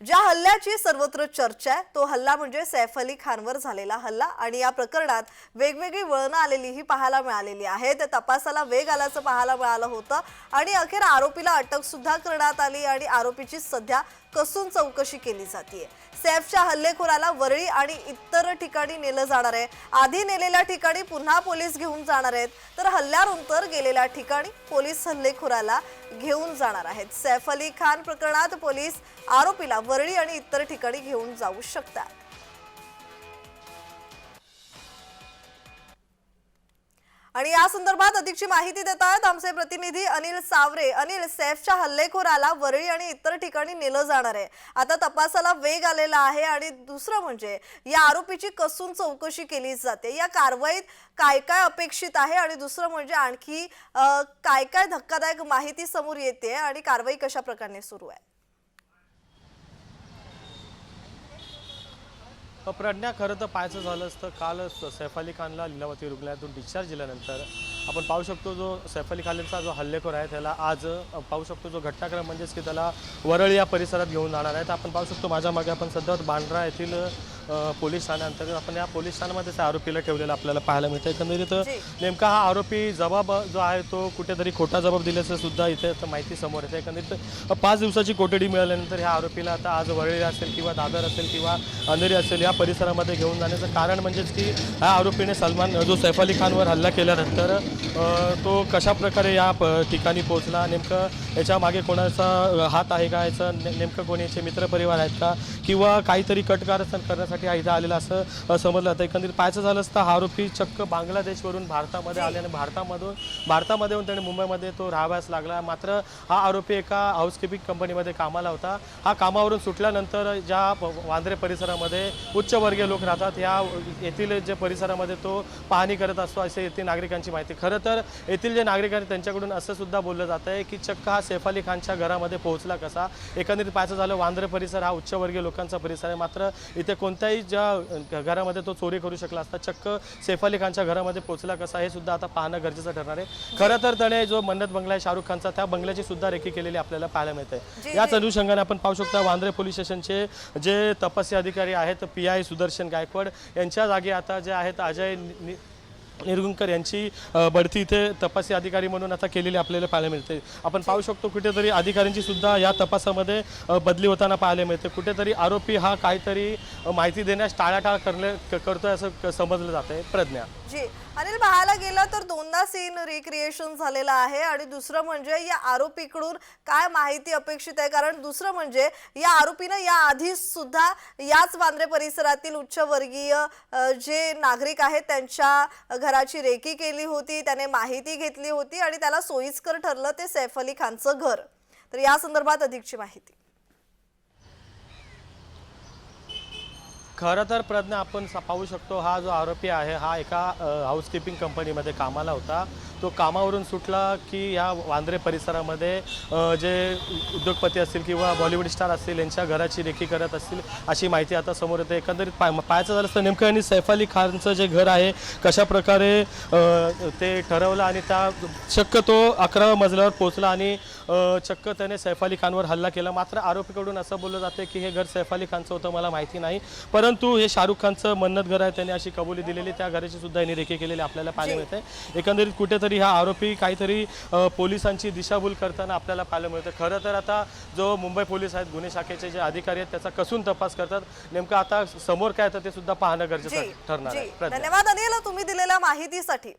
ज्या हल्ल्याची सर्वत्र चर्चा आहे तो हल्ला म्हणजे सैफ अली खानवर झालेला हल्ला आणि या प्रकरणात वेगवेगळी वळणं आलेलीही पाहायला मिळालेली आहेत. तपासाला वेग आल्याचं पाहायला मिळालं होतं आणि अखेर आरोपीला अटक सुद्धा करण्यात आली आणि आरोपीची सध्या कसून चौकशी केली जाते सैफच्या हल्लेखोराला वरळी आणि इतर ठिकाणी नेलं जाणार आहे. आधी नेलेल्या ठिकाणी पुन्हा पोलीस घेऊन जाणार आहेत. तर हल्ल्यानंतर गेलेल्या ठिकाणी पोलीस हल्लेखोराला घेऊन जाणार आहेत. सैफ अली खान प्रकरणात पोलीस आरोपीला वरळी आणि इतर ठिकाणी घेऊन जाऊ शकतात. आणि या संदर्भात अधिकची माहिती देत आहेत आमचे प्रतिनिधी अनिल सावरे. अनिल सैफच्या हल्लेखोराला वरळी आणि इतर ठिकाणी नेलं जाणार आहे. आता तपासाला वेग आलेला आहे आणि दुसरं म्हणजे या आरोपीची कसून चौकशी केली जाते. या कारवाईत काय काय अपेक्षित आहे आणि दुसरं म्हणजे आणखी काय काय धक्कादायक माहिती समोर येते आणि कारवाई कशा प्रकारे सुरू आहे? प्रज्ञा खरं तर पाहायचं झालं असतं. काल सैफ अली खानला लीलावती रुग्णालयातून डिस्चार्ज दिल्यानंतर आपण पाहू शकतो जो सैफ अली खानचा जो हल्लेखोर आहे त्याला आज पाहू शकतो जो घटनाक्रम म्हणजेच की त्याला वरळी या परिसरात घेऊन जाणार आहे. तर आपण पाहू शकतो माझ्या मागे आपण सध्या बांद्रा येथील पोलीस ठाण्याअंतर्गत आपण या पोलीस ठाण्यामध्ये त्या आरोपीला ठेवलेलं आपल्याला पाहायला मिळतं. एकंदरीत. नेमका हा आरोपी जबाब जो आहे तो कुठेतरी खोटा जबाब दिल्याचं सुद्धा इथे आता माहिती समोर येते. एकंदरीत पाच दिवसाची कोठडी मिळाल्यानंतर ह्या आरोपीला आता आज वरळी असेल किंवा दादर असेल किंवा अंधेरी असेल या परिसरामध्ये घेऊन जाण्याचं कारण म्हणजेच की ह्या आरोपीने सलमान जो सैफ अली खानवर हल्ला केल्यानंतर तो कशा प्रकारे या प ठिकाणी पोहोचला? नेमकं याच्या मागे कोणाचा हात आहे का? याचं नेमकं कोणी याचे मित्रपरिवार आहेत का? किंवा काहीतरी कटकारस्थान करण्यासाठी हा इथं आलेला असं समजलं जातं. एकंदरीत पाहायचं झालं असतं हा आरोपी चक्क बांगलादेशवरून भारतामध्ये आले आणि भारतामधून भारतामध्ये येऊन त्याने मुंबईमध्ये तो राहाव्यास लागला. मात्र हा आरोपी एका हाऊसकीपिंग कंपनीमध्ये कामाला होता. हा कामावरून सुटल्यानंतर ज्या वांद्रे परिसरामध्ये उच्चवर्गीय लोक राहतात या येथील जे परिसरामध्ये तो पाहणी करत असतो असे येथील नागरिकांची माहिती. खरं तर येथील जे नागरिक आहेत त्यांच्याकडून असं सुद्धा बोललं जात आहे की चक्क हा सैफ अली खानच्या घरामध्ये पोहोचला कसा? एकंदरीत पाहायचं झालं वांद्रे परिसर हा उच्चवर्गीय लोकांचा परिसर आहे. मात्र इथे कोणत्याही ज्या घरामध्ये तो चोरी करू शकला असता. चक्क सैफ अली खानच्या घरामध्ये पोहोचला कसा हे सुद्धा आता पाहणं गरजेचं ठरणार आहे. खरं तर त्याने जो मन्नत बंगला आहे शाहरुख खानचा त्या बंगल्याची सुद्धा रेखी केलेली आपल्याला पाहायला मिळते. याच अनुषंगाने आपण पाहू शकता वांद्रे पोलीस स्टेशनचे जे तपासी अधिकारी आहेत पी आय सुदर्शन गायकवाड यांच्या जागी आता जे आहेत अजय निरगुंकर यांची बढती इथे तपासी अधिकारी म्हणून आता केलेली आपल्याला पाहायला मिळते. आपण पाहू शकतो कुठेतरी अधिकाऱ्यांची सुद्धा या तपासामध्ये बदली होताना पाहायला मिळते. कुठेतरी आरोपी हा काहीतरी माहिती देण्यास टाळाटाळ करणे करतोय असं समजलं जात आहे प्रज्ञा. जी. अनिल पाहायला गेलं तर दोनदा सीन रिक्रिएशन झालेलं आहे आणि दुसरं म्हणजे या आरोपीकडून काय माहिती अपेक्षित आहे? कारण दुसरं म्हणजे या आरोपीनं या आधी सुद्धा याच वांद्रे परिसरातील उच्चवर्गीय जे नागरिक आहेत त्यांच्या घराची रेकी केली होती त्याने माहिती घेतली होती आणि त्याला सोयीस्कर ठरलं ते सैफ अली खानचं घर. तर या संदर्भात अधिकची माहिती. खरं तर प्रज्ञा आपण पाहू शकतो हा जो आरोपी आहे हा एका हाऊसकीपिंग कंपनीमध्ये कामाला होता. तो कामावरून सुटला की या वांद्रे परिसरामध्ये जे उद्योगपती असतील किंवा बॉलिवूड स्टार असतील यांच्या घराची रेखी करत असतील अशी माहिती आता समोर येते. एकंदरीत पाय पाहायचं झालं तर नेमकं यांनी सैफ अली खानचं जे घर आहे कशा प्रकारे ते ठरवलं आणि त्या चक्क तो अकराव्या मजल्यावर पोचला आणि चक्क त्याने सैफ अली खानवर हल्ला केला. मात्र आरोपीकडून असं बोललं जाते की हे घर सैफ अली खानचं होतं मला माहिती नाही. परत हे शाहरुख खानचं मन्नत घर आहे त्याने अशी कबुली दिलेली त्या घराची सुद्धा यांनी रेखी केलेली आपल्याला पाहायला मिळते एकंदरीत कुठेतरी हा आरोपी काहीतरी पोलिसांची दिशाभूल करताना आपल्याला पाहायला मिळतं खरं तर आता जो मुंबई पोलीस आहेत गुन्हे शाखेचे जे अधिकारी आहेत त्याचा कसून तपास करतात? नेमकं आता समोर काय येतं ते सुद्धा पाहणं गरजेचं ठरणार आहे. धन्यवाद अनिल तुम्ही दिलेल्या माहितीसाठी.